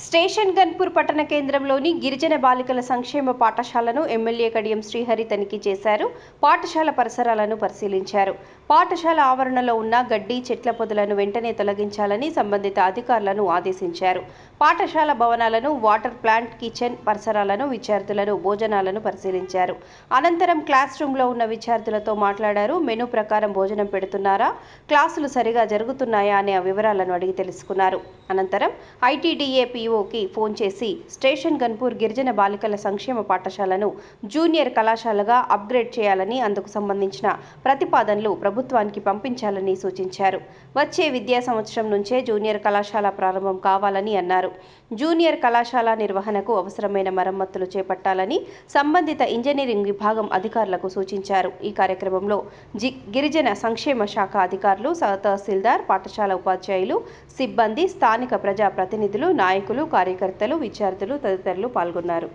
Station Ghanpur పట్టణ కేంద్రంలోని గిరిజన బాలికల సంక్షేమ పాఠశాలను ఎమ్మెల్యే కడియం శ్రీహరి తనిఖీ చేశారు. పాఠశాల పరిసరాలను పరిశీలించారు. పాఠశాల ఆవరణలో ఉన్న గడ్డి చెట్ల పొదలను వెంటనే తొలగించాలని సంబంధిత అధికారులను ఆదేశించారు. పాఠశాల భవనాలను వాటర్ ప్లాంట్ కిచెన్ పరిసరాలను విద్యార్థులను భోజనాలను పరిశీలించారు. అనంతరం క్లాస్ రూమ్లో ఉన్న విద్యార్థులతో మాట్లాడారు. మెనూ ప్రకారం భోజనం పెడుతున్నారా? క్లాసులు సరిగా జరుగుతున్నాయా అనే వివరాలను అడిగి తెలుసుకున్నారు. అనంతరం ఐటీడీఏ పీఓకి ఫోన్ చేసి స్టేషన్ గన్పూర్ గిరిజన బాలికల సంక్షేమ పాఠశాలను జూనియర్ కళాశాలగా అప్గ్రేడ్ చేయాలని అందుకు సంబంధించిన ప్రతిపాదనలు ప్రభుత్వానికి పంపించాలని సూచించారు. వచ్చే విద్యా సంవత్సరం నుంచే జూనియర్ కళాశాల ప్రారంభం కావాలని అన్నారు. జూనియర్ కళాశాల నిర్వహణకు అవసరమైన మరమ్మతులు చేపట్టాలని సంబంధిత ఇంజనీరింగ్ విభాగం అధికారులకు సూచించారు. ఈ కార్యక్రమంలో జి గిరిజన సంక్షేమ శాఖ అధికారులు తహసీల్దార్ పాఠశాల ఉపాధ్యాయులు సిబ్బంది స్థానిక ప్రజా ప్రతినిధులు నాయకులు కార్యకర్తలు విద్యార్థులు తదితరులు పాల్గొన్నారు.